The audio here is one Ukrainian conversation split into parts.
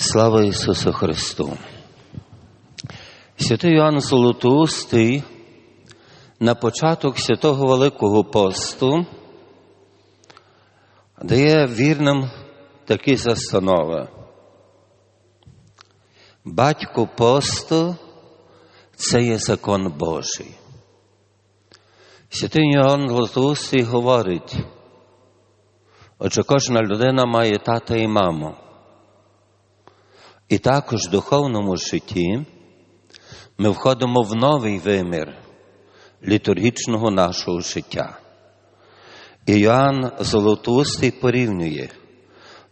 Слава Ісусу Христу! Святий Іоанн Золотоустий на початок святого Великого посту дає вірним такі застанови. Батько посту це є закон Божий. Святий Іоанн Золотоустий говорить, отже кожна людина має тата і маму. І також в духовному житті ми входимо в новий вимір літургічного нашого життя. І Йоанн Золотоустий порівнює,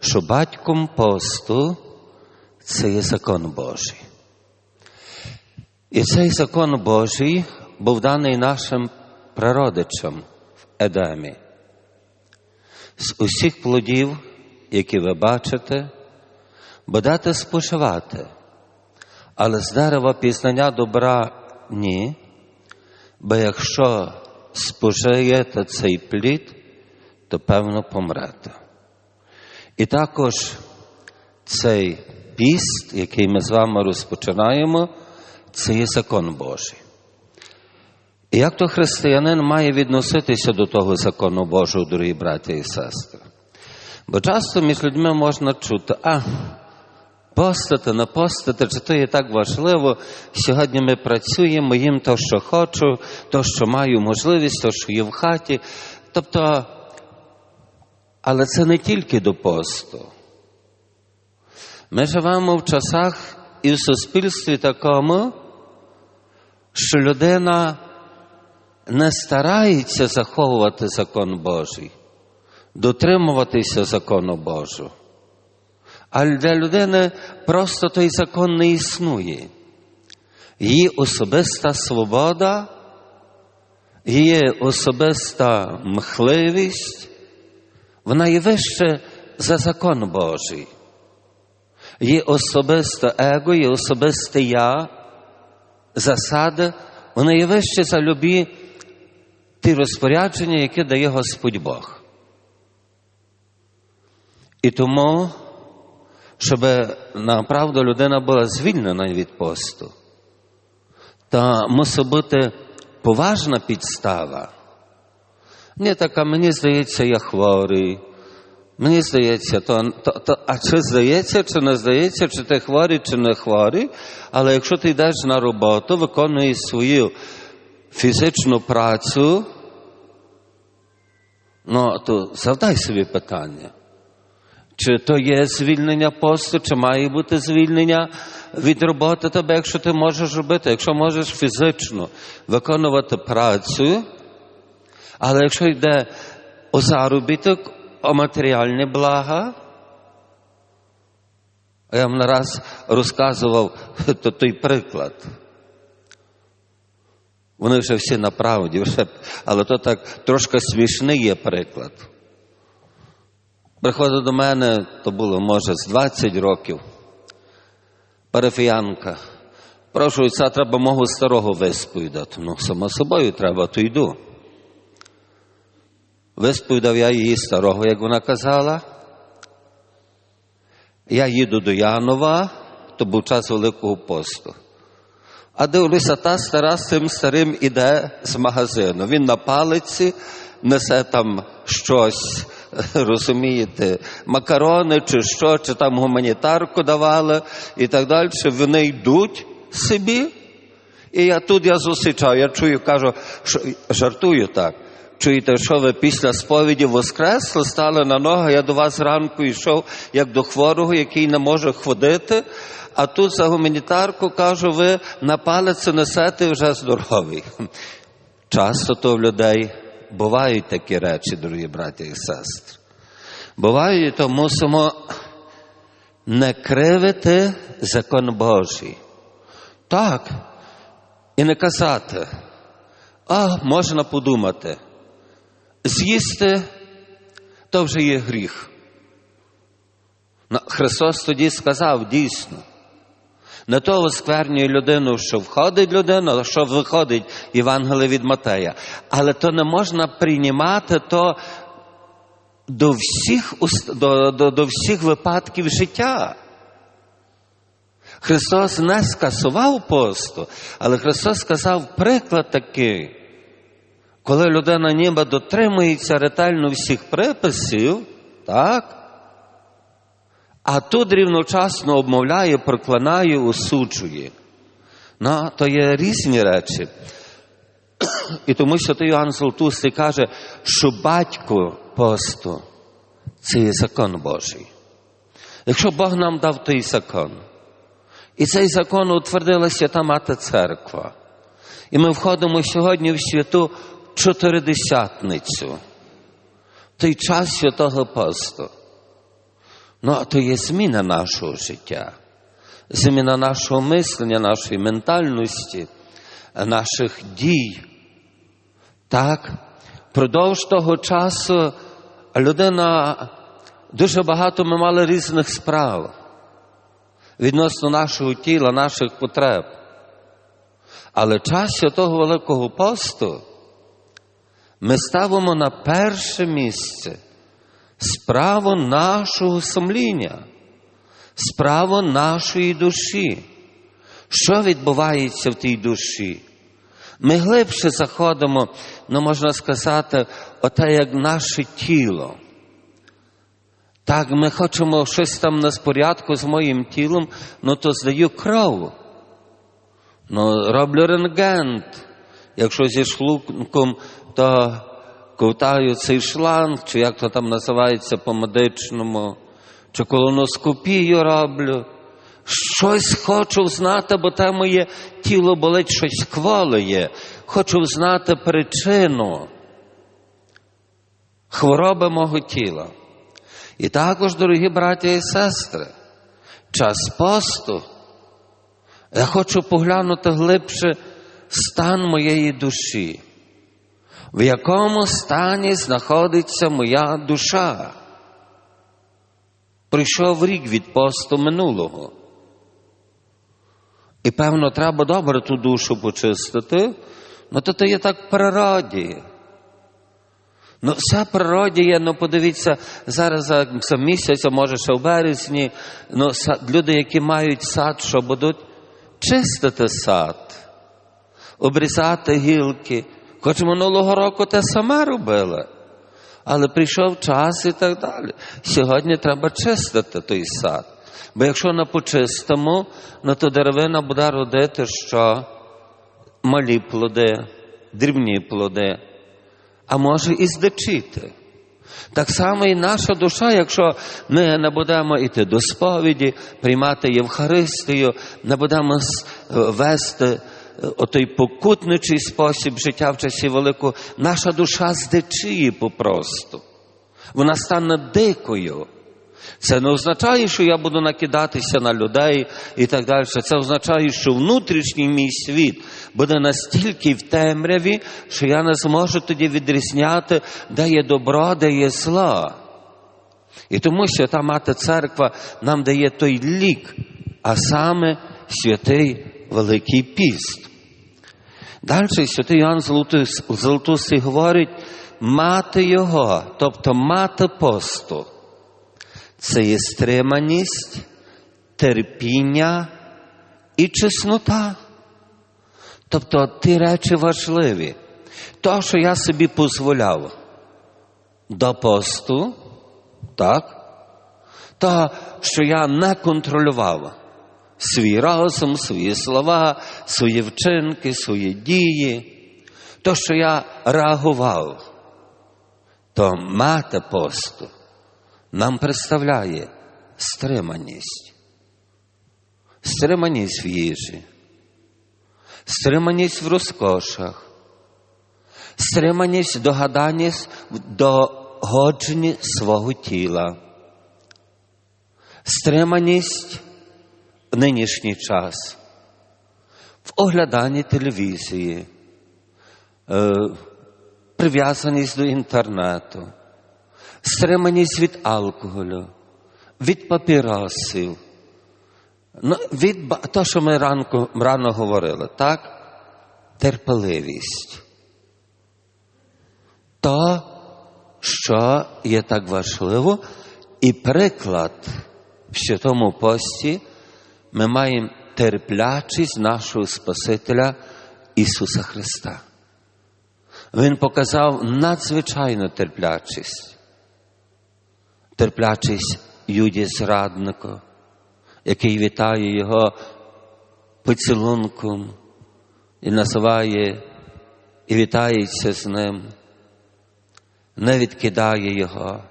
що батьком посту це є закон Божий. І цей закон Божий був даний нашим прародичам в Едемі. З усіх плодів, які ви бачите, будете споживати, але з дерева пізнання добра ні, бо якщо спожиєте цей плід, то певно помрете. І також цей піст, який ми з вами розпочинаємо, це є закон Божий. І як то християнин має відноситися до того закону Божого, дорогі браті і сестри? Бо часто між людьми можна чути, а постати, не постати, чи то є так важливо. Сьогодні ми працюємо, їм то, що хочу, то, що маю можливість, то, що є в хаті. Тобто, але це не тільки до посту. Ми живемо в часах і в суспільстві такому, що людина не старається заховувати закон Божий, дотримуватися закону Божого. А для людини просто той закон не існує. Її особиста свобода, її особиста мхливість, вона є вище за закон Божий. Її особисте его, її особисте я, засади, вона є вище за любі ті розпорядження, які дає Господь Бог. І тому щоб направду людина була звільнена від посту, то мусить бути поважна підстава. Не така, мені здається, я хворий. Мені здається, то, то, то, а чи здається, чи не здається, чи ти хворий, чи не хворий, але якщо ти йдеш на роботу, виконуєш свою фізичну працю, ну, то завдай собі питання. Чи то є звільнення посту, чи має бути звільнення від роботи тебе, якщо ти можеш робити, якщо можеш фізично виконувати працю, але якщо йде о заробіток, о матеріальні блага, я вам нараз розказував то той приклад. Вони вже всі на правді, але то так трошки смішний є приклад. Приходить до мене, то було, може, з 20 років. Парафіянка. Прошу, це треба мого старого висповідати. Ну, само собою треба, то йду. Висповідав я її старого, як вона казала. Я їду до Янова, то був час Великого посту. А дивлюся, та стара з цим старим іде з магазину. Він на палиці несе там щось розумієте, макарони чи що, чи там гуманітарку давали і так далі. Вони йдуть собі. І я тут я зустрічав, я чую, кажу, що жартую так. Чуєте, що ви після сповіді воскресли, стали на ноги, я до вас зранку йшов, як до хворого, який не може ходити, а тут за гуманітарку кажу, ви на палець несете вже здоровий. Часто то в людей бувають такі речі, дорогі браті і сестри. Бувають, то мусимо не кривити закон Божий. Так. І не казати, а можна подумати, з'їсти то вже є гріх. Христос тоді сказав дійсно. Не то осквернює людину, що входить людина, що виходить Євангеліє від Матея. Але то не можна приймати то до всіх, до, до, до всіх випадків життя. Христос не скасував посту, але Христос сказав приклад такий, коли людина ніби дотримується ретельно всіх приписів, так? А тут рівночасно обмовляє, проклинає, осуджує. Ну, то є різні речі. І тому святий Іоанн Золотустий каже, що батько посту це є закон Божий. Якщо Бог нам дав той закон, і цей закон утвердила свята Мати Церква, і ми входимо сьогодні в святу чотиридесятницю, той час святого посту. Ну, а то є зміна нашого життя, зміна нашого мислення, нашої ментальності, наших дій. Так, продовж того часу людина дуже багато ми мали різних справ відносно нашого тіла, наших потреб. Але час святого Великого посту ми ставимо на перше місце справу нашого сумління, справу нашої душі. Що відбувається в тій душі? Ми глибше заходимо, ну можна сказати, оте як наше тіло. Так, ми хочемо щось там на спорядку з моїм тілом, ну то здаю кров. Ну, роблю рентген. Якщо зі шлунком, то ковтаю цей шланг, чи як то там називається по-медичному, чи колоноскопію роблю. Щось хочу знати, бо те моє тіло болить, щось кволеє. Хочу знати причину хвороби мого тіла. І також, дорогі браті і сестри, час посту. Я хочу поглянути глибше стан моєї душі, в якому стані знаходиться моя душа. Прийшов рік від посту минулого. І, певно, треба добре ту душу почистити, ну то то є так природі. Ну, вся природі є, ну подивіться, зараз за, місяць, а може ще в березні, ну, люди, які мають сад, що будуть чистити сад, обрізати гілки. Хоч минулого року те саме робили. Але прийшов час і так далі. Сьогодні треба чистити той сад. Бо якщо не почистимо, ну то деревина буде родити що? Малі плоди, дрібні плоди, а може і здичити. Так само і наша душа, якщо ми не будемо йти до сповіді, приймати Євхаристію, не будемо вести отой покутничий спосіб життя в часі великого, наша душа здичиє попросту. Вона стане дикою. Це не означає, що я буду накидатися на людей і так далі. Це означає, що внутрішній мій світ буде настільки в темряві, що я не зможу тоді відрізняти, де є добро, де є зло. І тому Свята Мати Церква нам дає той лік, а саме святий Великий Піст. Далі святий Іоанн Золотус- Золотустий говорить, мати його, тобто мати посту. Це є стриманість, терпіння і чеснота. Тобто ті речі важливі. То, що я собі дозволяв до посту, так? То, що я не контролював свій розум, свої слова, свої вчинки, свої дії, то, що я реагував, то мати посту нам представляє стриманість. Стриманість в їжі, стриманість в розкошах, стриманість догаданість в догодженні свого тіла, стриманість нинішній час, в огляданні телевізії, е, прив'язаність до інтернету, стриманість від алкоголю, від папіросів, ну, від ба- то, що ми ранку, рано говорили, так? Терпеливість. То, що є так важливо, і приклад в святому пості ми маємо терплячість нашого Спасителя Ісуса Христа. Він показав надзвичайну терплячість. Терплячість Юді зраднику, який вітає його поцілунком і називає і вітається з ним, не відкидає його,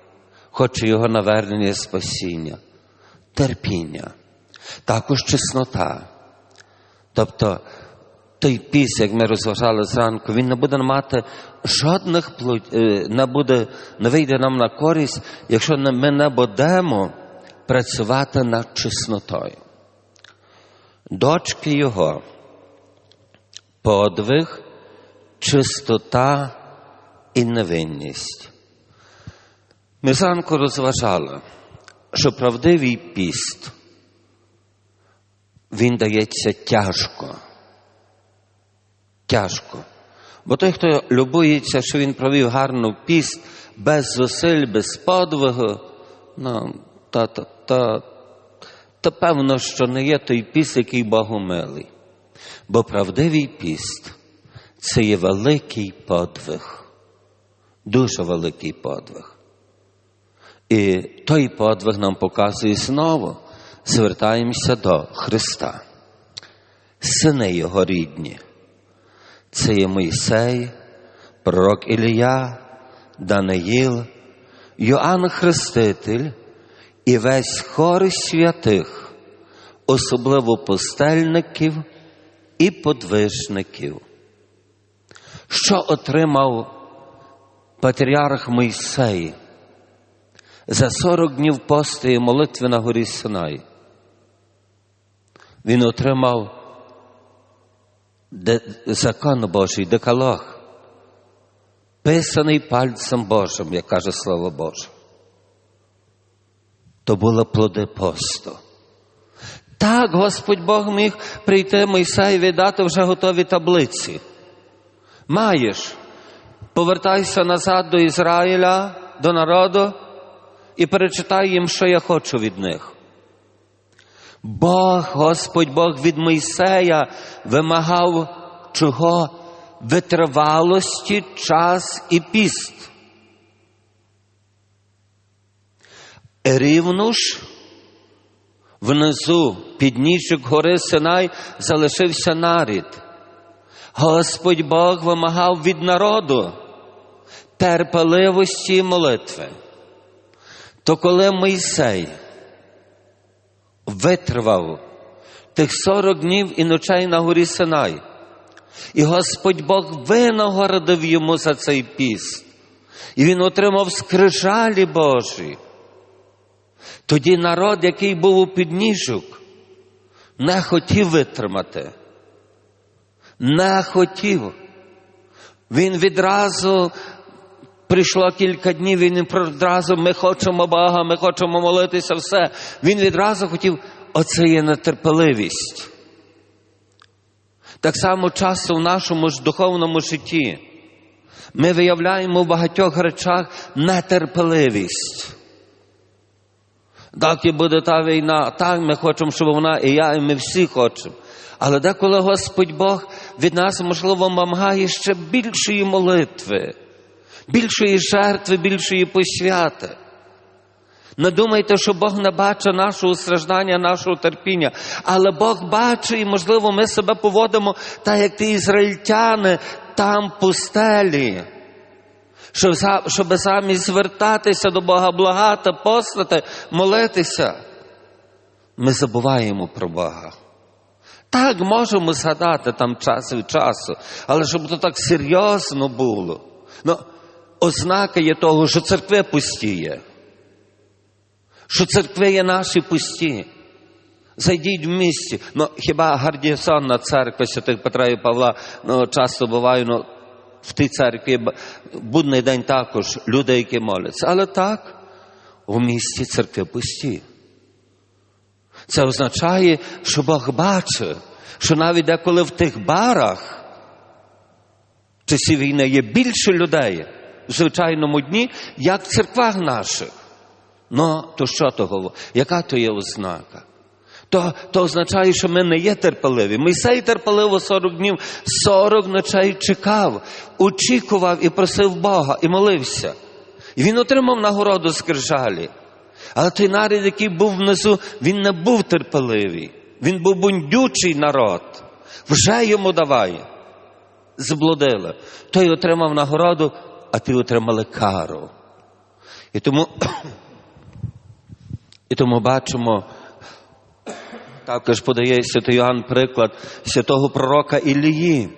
хоче його навернення спасіння, терпіння, також чеснота. Тобто той піс, як ми розважали зранку, він не буде мати жодних плод- е, не буде, не вийде нам на користь, якщо ми не будемо працювати над чеснотою. Дочки його, подвиг, чистота і невинність. Ми зранку розважали, що правдивий піст, він дається тяжко. Тяжко. Бо той, хто любується, що він провів гарну піст без зусиль, без подвигу, ну, та, та, та, та певно, що не є той піст, який Богу милий. Бо правдивий піст це є великий подвиг, дуже великий подвиг. І той подвиг нам показує знову, звертаємося до Христа. Сини Його рідні. Це є Мойсей, пророк Ілія, Даниїл, Йоанн Хреститель і весь хор святих, особливо пустельників і подвижників. Що отримав патріарх Мойсей за 40 днів посту і молитви на горі Синай? Він отримав закон Божий, декалог, писаний пальцем Божим, як каже Слово Боже. То були плоди посту. Так, Господь Бог міг прийти Мойсеєві дати вже готові таблиці. Маєш, повертайся назад до Ізраїля, до народу і перечитай їм, що я хочу від них. Бог, Господь Бог від Мойсея вимагав чого? Витривалості, час і піст. Рівно ж внизу підніжок гори Синай залишився нарід. Господь Бог вимагав від народу терпеливості і молитви. То коли Мойсей витривав тих 40 днів і ночей на горі Синай. І Господь Бог винагородив йому за цей піст. І він отримав скрижалі Божі. Тоді народ, який був у підніжок, не хотів витримати. Не хотів. Він відразу прийшло кілька днів, він відразу ми хочемо Бога, ми хочемо молитися, все. Він відразу хотів, оце є нетерпеливість. Так само часто в нашому ж духовному житті ми виявляємо в багатьох речах нетерпеливість. Так і буде та війна, так ми хочемо, щоб вона і я, і ми всі хочемо. Але деколи Господь Бог від нас, можливо, вимагає ще більшої молитви більшої жертви, більшої посвяти. Не думайте, що Бог не бачить нашого страждання, нашого терпіння, але Бог бачить, і, можливо, ми себе поводимо так, як ті ізраїльтяни там в пустелі. Щоб, самі звертатися до Бога, благати, послати, молитися. Ми забуваємо про Бога. Так, можемо згадати там час від часу, але щоб то так серйозно було. Ну, ознака є того, що церкви пустіє, що церкви є наші пусті. Зайдіть в місті. Ну, хіба Гардісонна церква святих Петра і Павла ну, часто буває, ну, в тій церкві будний день також люди, які моляться. Але так, у місті церкви пусті. Це означає, що Бог бачить, що навіть деколи в тих барах часів війни є більше людей в звичайному дні, як в церквах наших. Ну, то що то говорить? Яка то є ознака? То, то означає, що ми не є терпеливі. Мойсей терпеливо 40 днів, 40 ночей чекав, очікував і просив Бога, і молився. І він отримав нагороду з крижалі. Але той народ, який був внизу, він не був терпеливий. Він був бундючий народ. Вже йому давай. Заблудили. Той отримав нагороду, а ті отримали кару. І тому, і тому бачимо, також подає святий Йоанн приклад святого пророка Ілії,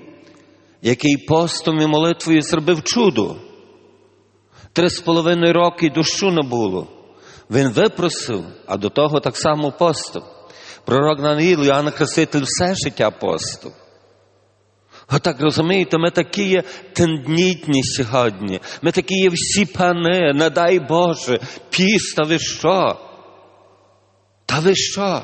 який постом і молитвою зробив чудо. Три з половиною роки дощу не було. Він випросив, а до того так само постив. Пророк Даниїл, Іоанн Хреститель все життя постив. Отак розумієте, ми такі є тендітні сьогодні. Ми такі є всі пани, не дай Боже, піс, та ви що? Та ви що?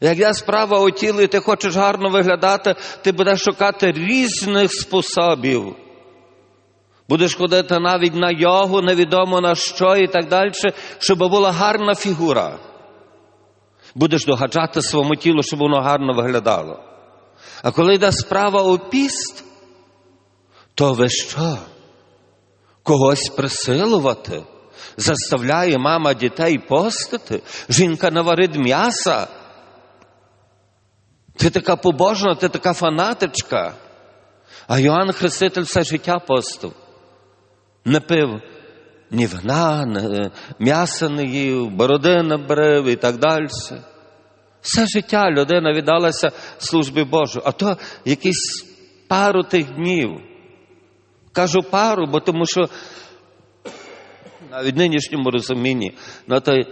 Як я справа у тілі, ти хочеш гарно виглядати, ти будеш шукати різних способів. Будеш ходити навіть на йогу, невідомо на що і так далі, щоб була гарна фігура. Будеш догаджати своєму тілу, щоб воно гарно виглядало. А коли йде справа у піст, то ви що? Когось присилувати? Заставляє мама дітей постити? Жінка наварить м'яса? Ти така побожна, ти така фанатичка. А Йоанн Хреститель все життя постив. Не пив ні вина, ні м'яса не їв, бороди не брив і так далі. Все життя людина віддалася службі Божої, а то якісь пару тих днів. Кажу пару, бо тому що навіть в нинішньому розумінні, на той,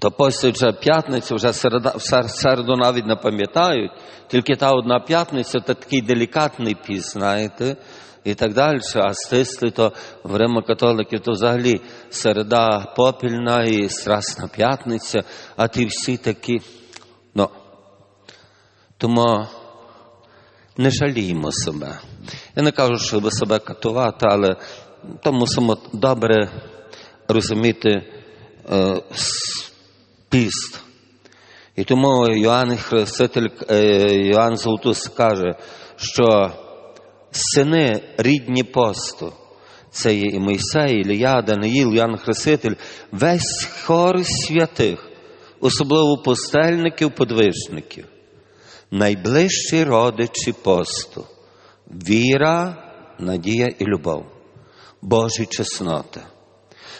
то постять вже п'ятницю, вже середа, середу навіть не пам'ятають, тільки та одна п'ятниця, то такий делікатний піс, знаєте, і так далі. А стисли, то в римокатоликів, то взагалі середа попільна і страсна п'ятниця, а ті всі такі. Ну, тому не жаліємо себе. Я не кажу, щоб себе катувати, але то мусимо добре розуміти е, піст. І тому Йоанн Хреститель, е, Йоанн Золотус каже, що сини рідні посту, це є і Мойсей, Ілія, Даниїл, Йоанн Хреститель, весь хор святих, особливо пустельників, подвижників, найближчі родичі посту, віра, надія і любов, Божі чесноти.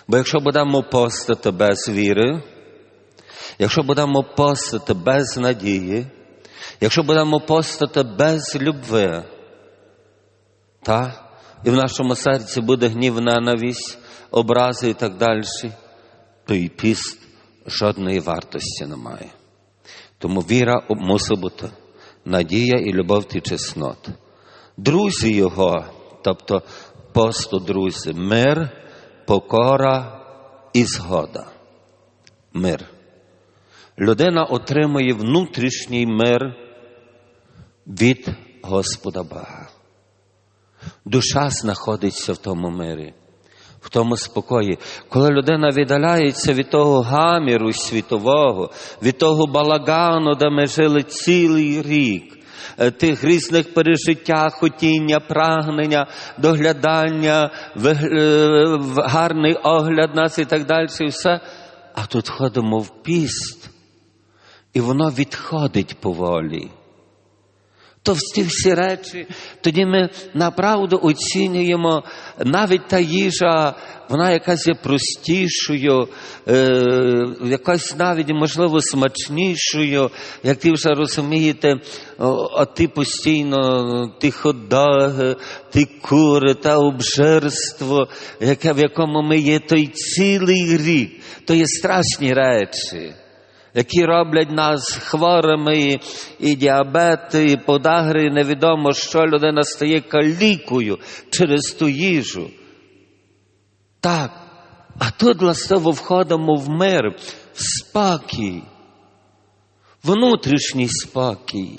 Бо якщо будемо постити без віри, якщо будемо постити без надії, якщо будемо постити без любви, та, і в нашому серці буде гнів, ненависть, образи і так далі, то і піст жодної вартості не має. Тому віра мусить бути, надія і любов ті чесноти. Друзі його, тобто посту друзі, мир, покора і згода. Мир. Людина отримує внутрішній мир від Господа Бога. Душа знаходиться в тому мирі, в тому спокої. Коли людина віддаляється від того гаміру світового, від того балагану, де ми жили цілий рік, е, тих різних пережиття, хотіння, прагнення, доглядання, е, гарний огляд нас і так далі, все. А тут ходимо в піст, і воно відходить поволі то всі всі речі, тоді ми направду оцінюємо. Навіть та їжа, вона якась є простішою, е, якась навіть, можливо, смачнішою, як ти вже розумієте, а ти постійно, ті ходоги, ті кури, та обжирство, яке, в якому ми є той цілий рік, то є страшні речі які роблять нас хворими, і, діабети, і подагри, і невідомо, що людина стає калікою через ту їжу. Так, а тут властиво входимо в мир, в спокій, внутрішній спокій.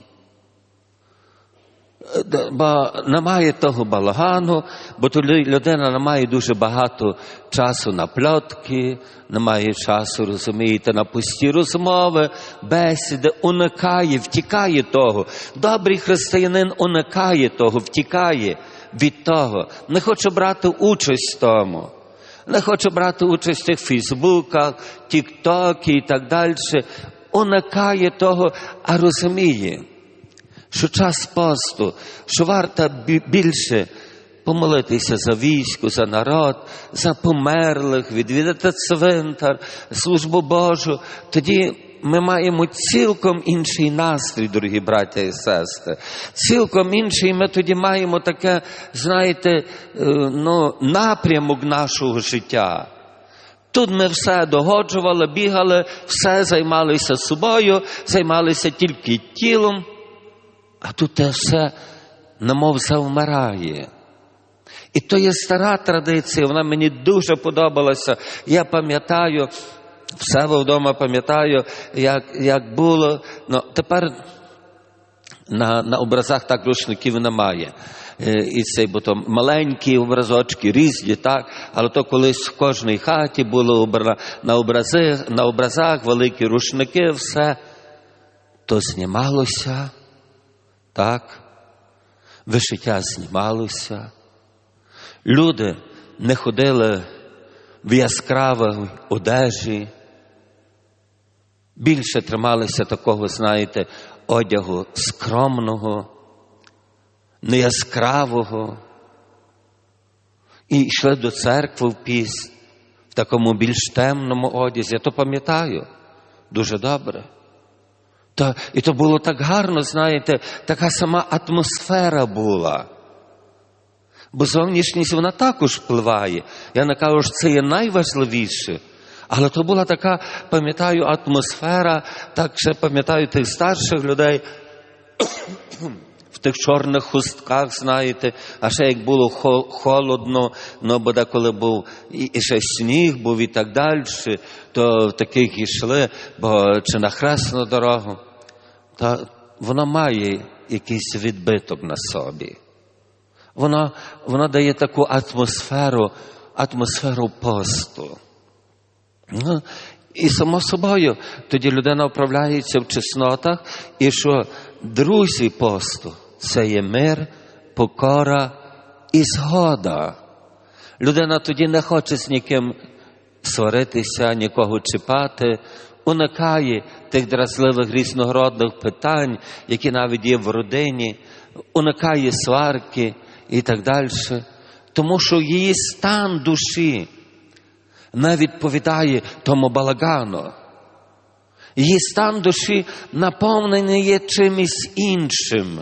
Е, Бо немає того балагану, бо то людина не має дуже багато часу на пльотки, немає часу, розумієте, на пусті розмови, бесіди, уникає, втікає того. Добрий християнин уникає того, втікає від того, не хоче брати участь в тому. Не хоче брати участь в тих Фейсбуках, Тіктокі і так далі. Уникає того, а розуміє, що час посту, що варто більше помолитися за військо, за народ, за померлих, відвідати цвинтар, службу Божу. Тоді ми маємо цілком інший настрій, дорогі браття і сестри. Цілком інший ми тоді маємо таке, знаєте, е, ну, напрямок нашого життя. Тут ми все догоджували, бігали, все займалися собою, займалися тільки тілом, а тут те все немов завмирає. І то є стара традиція, вона мені дуже подобалася. Я пам'ятаю, в себе вдома пам'ятаю, як, як було. Ну, тепер на, на образах так рушників немає. Е, І цей, бо то маленькі образочки, різні, так, але то колись в кожній хаті було на, образи, на образах великі рушники, все то знімалося, так, вишиття знімалося. Люди не ходили в яскравій одежі, більше трималися такого, знаєте, одягу скромного, неяскравого. І йшли до церкви в піс в такому більш темному одязі. Я то пам'ятаю дуже добре. Та, і то було так гарно, знаєте, така сама атмосфера була. Бо зовнішність вона також впливає. Я не кажу, що це є найважливіше. Але то була така, пам'ятаю, атмосфера, так ще пам'ятаю тих старших людей в тих чорних хустках, знаєте, а ще як було холодно, ну бо деколи був і, і ще сніг був і так далі, то в таких йшли, бо чи на хресну дорогу, та вона має якийсь відбиток на собі. Вона, вона дає таку атмосферу, атмосферу посту. Ну, і само собою тоді людина вправляється в чеснотах, і що друзі посту це є мир, покора і згода. Людина тоді не хоче з ніким сваритися, нікого чіпати, уникає тих дразливих різногородних питань, які навіть є в родині, уникає сварки і так далі. Тому що її стан душі не відповідає тому балагану. Її стан душі наповнений є чимось іншим.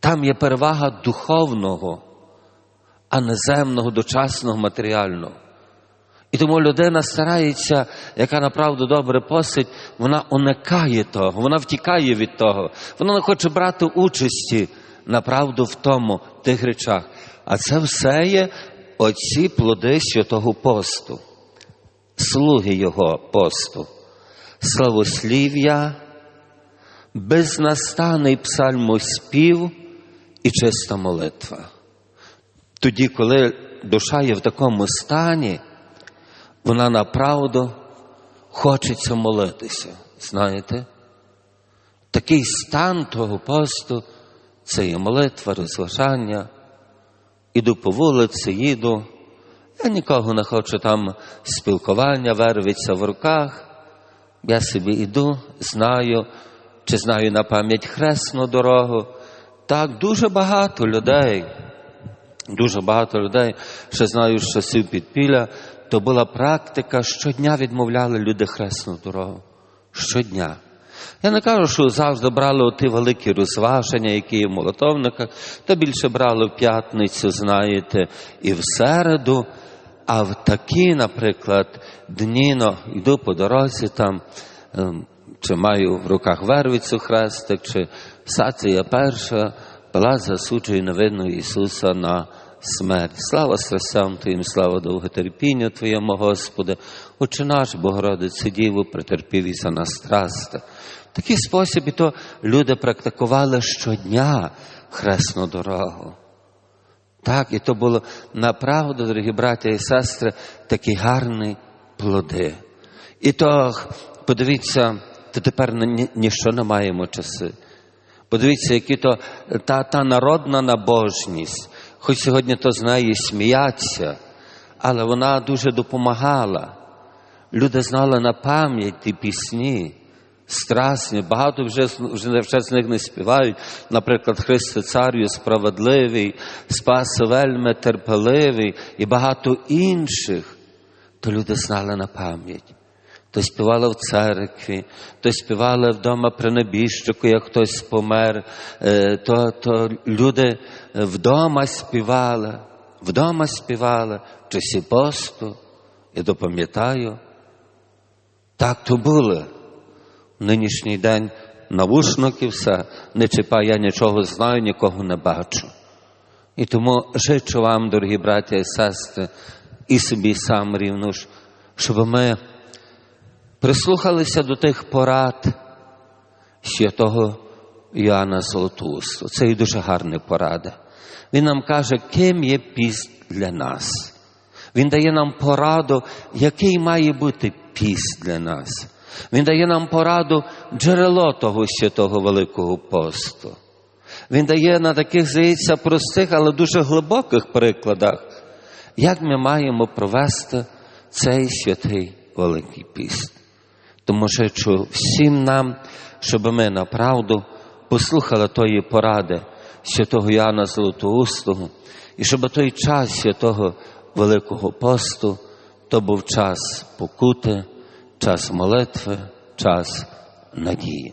Там є перевага духовного, а не земного, дочасного, матеріального. І тому людина старається, яка направду добре посить, вона уникає того, вона втікає від того, вона не хоче брати участі направду в тому, в тих речах. А це все є оці плоди святого посту, слуги його посту, славослів'я, безнастанний псальмоспів і чиста молитва. Тоді, коли душа є в такому стані, вона направду хочеться молитися. Знаєте? Такий стан того посту це є молитва, розважання. Іду по вулиці, їду. Я нікого не хочу там спілкування, вервиться в руках. Я собі йду, знаю, чи знаю на пам'ять хресну дорогу. Так, дуже багато людей, дуже багато людей, ще знаю, що часів підпілля, то була практика, щодня відмовляли люди хресну дорогу. Щодня. Я не кажу, що завжди брали оті великі розваження, які є в молотовниках, то більше брали в п'ятницю, знаєте, і в середу. А в такі, наприклад, дні, ну, йду по дорозі там, ем, чи маю в руках вервицю хрестик, чи сація перша, пила засуджує невинного Ісуса на смерть. Слава страстям Твоїм, слава довготерпінню Твоєму, Господи, Отче наш, Богородице Діву, і за нас страсти. В такий спосіб і то люди практикували щодня хресну дорогу. Так, і то було направду, дорогі браття і сестри, такі гарні плоди. І то, подивіться, то тепер на ні- ніщо не маємо часи. Подивіться, які то та, та народна набожність, хоч сьогодні то з неї сміяться, але вона дуже допомагала. Люди знали на пам'ять ті пісні, страсні, багато вже, вже, вже з них не співають. Наприклад, Христе Царю справедливий, Спасе вельми терпеливий і багато інших, то люди знали на пам'ять. То співали в церкві, то співали вдома при небіжчику, як хтось помер, е, то, то люди е, вдома співали, вдома співали в часі посту. Я допам'ятаю, так то було. В нинішній день навушники все, не чіпай, я нічого знаю, нікого не бачу. І тому жичу вам, дорогі браття і сестри, і собі сам рівно щоб ми прислухалися до тих порад святого Іоанна Золотоусту. Це і дуже гарні поради. Він нам каже, ким є піст для нас. Він дає нам пораду, який має бути піст для нас. Він дає нам пораду джерело того святого Великого посту. Він дає на таких, здається, простих, але дуже глибоких прикладах, як ми маємо провести цей святий Великий піст. Тому що всім нам, щоб ми направду послухали тої поради святого Яна Золотоустого, і щоб той час святого Великого посту то був час покути, час молитви, час надії.